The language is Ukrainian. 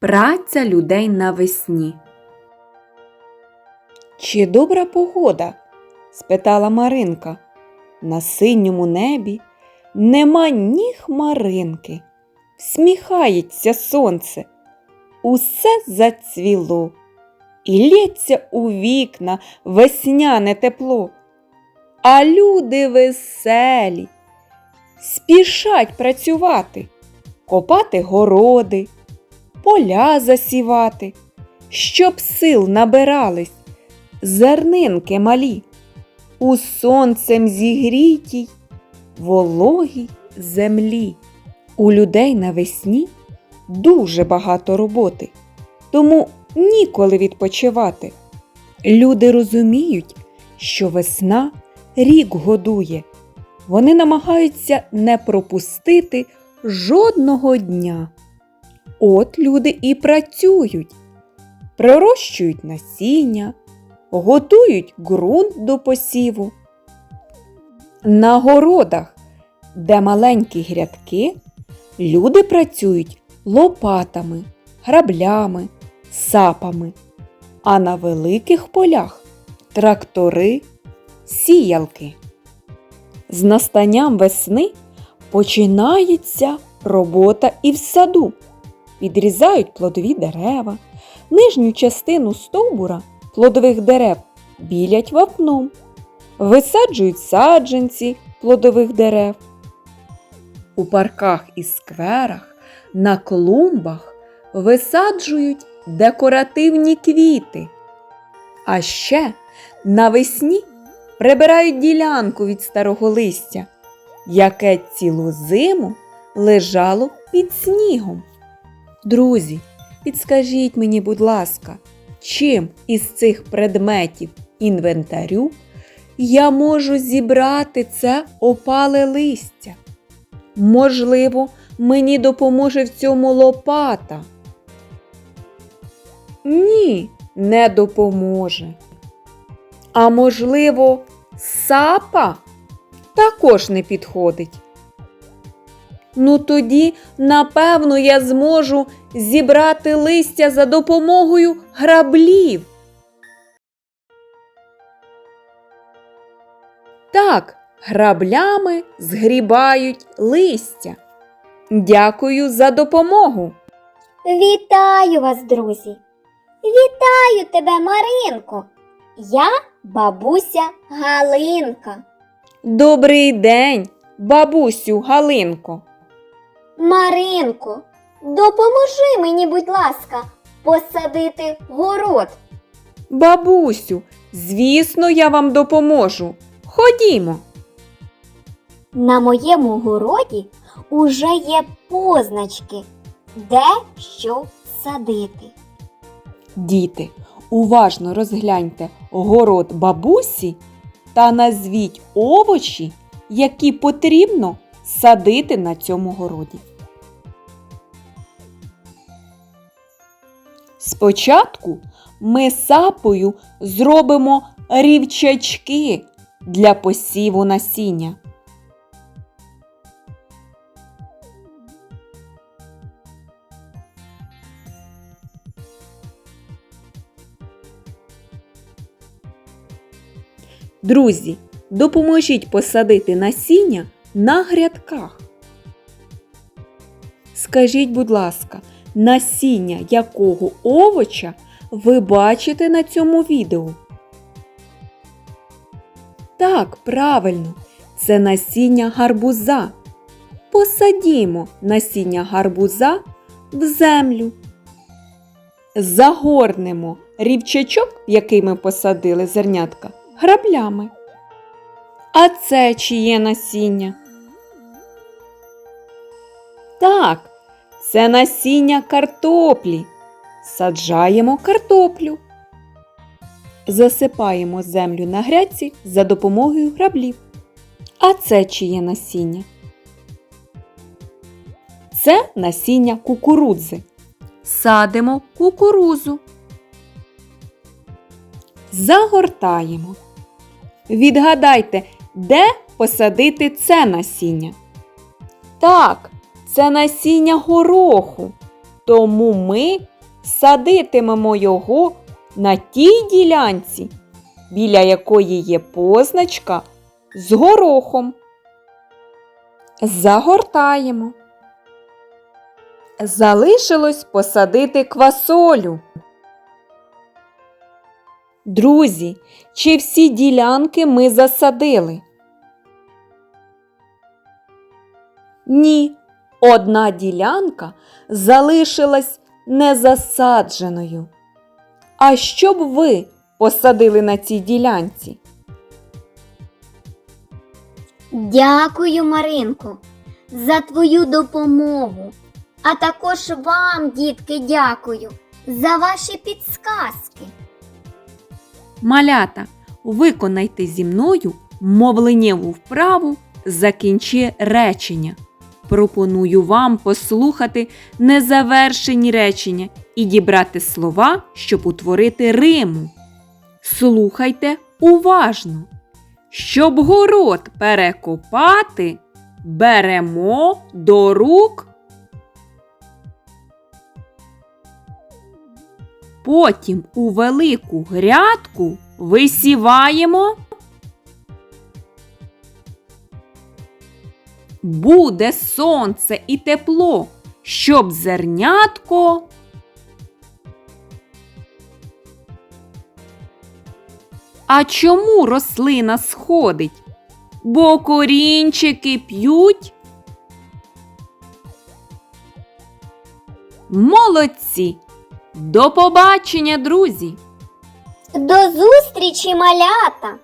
Праця людей навесні. Чи добра погода? спитала Маринка. На синьому небі нема ні хмаринки. Всміхається сонце. Усе зацвіло. І лється у вікна весняне тепло. А люди веселі, спішать працювати, копати городи, поля засівати, щоб сил набирались зернинки малі, у сонцем зігрітій, вологій землі. У людей навесні дуже багато роботи, тому ніколи відпочивати. Люди розуміють, що весна рік годує. Вони намагаються не пропустити жодного дня. От люди і працюють, пророщують насіння, готують ґрунт до посіву. На городах, де маленькі грядки, люди працюють лопатами, граблями, сапами, а на великих полях трактори, сіялки. З настанням весни починається робота і в саду. Підрізають плодові дерева, нижню частину стовбура плодових дерев білять вапном, висаджують саджанці плодових дерев. У парках і скверах, на клумбах висаджують декоративні квіти. А ще навесні прибирають ділянку від старого листя, яке цілу зиму лежало під снігом. Друзі, підскажіть мені, будь ласка, чим із цих предметів інвентарю я можу зібрати це опале листя? Можливо, мені допоможе в цьому лопата? Ні, не допоможе. А можливо, сапа також не підходить. Ну тоді, напевно, я зможу зібрати листя за допомогою граблів. Так, граблями згрібають листя. Дякую за допомогу. Вітаю вас, друзі! Вітаю тебе, Маринко! Я бабуся Галинка. Добрий день, бабусю Галинко. Маринко, допоможи мені, будь ласка, посадити город. Бабусю, звісно, я вам допоможу. Ходімо. На моєму городі уже є позначки, де що садити. Діти, уважно розгляньте город бабусі та назвіть овочі, які потрібно садити на цьому городі. Спочатку ми сапою зробимо рівчачки для посіву насіння. Друзі, допоможіть посадити насіння на грядках. Скажіть, будь ласка, насіння якого овоча ви бачите на цьому відео? Так, правильно, це насіння гарбуза. Посадімо насіння гарбуза в землю. Загорнемо рівчачок, який ми посадили зернятка, граблями. А це чиє насіння? Так, це насіння картоплі. Саджаємо картоплю. Засипаємо землю на грядці за допомогою граблів. А це чиє насіння? Це насіння кукурудзи. Садимо кукурузу. Загортаємо. Відгадайте, де посадити це насіння? Так, це насіння гороху. Тому ми садитимемо його на тій ділянці, біля якої є позначка з горохом. Загортаємо. Залишилось посадити квасолю. Друзі, чи всі ділянки ми засадили? Ні, одна ділянка залишилась незасадженою. А що б ви посадили на цій ділянці? Дякую, Маринко, за твою допомогу. А також вам, дітки, дякую за ваші підсказки. Малята, виконайте зі мною мовленнєву вправу закінчи речення. Пропоную вам послухати незавершені речення і дібрати слова, щоб утворити риму. Слухайте уважно. Щоб город перекопати, беремо до рук. Потім у велику грядку висіваємо. Буде сонце і тепло, щоб зернятко. А чому рослина сходить? Бо корінчики п'ють. Молодці! До побачення, друзі! До зустрічі, малята!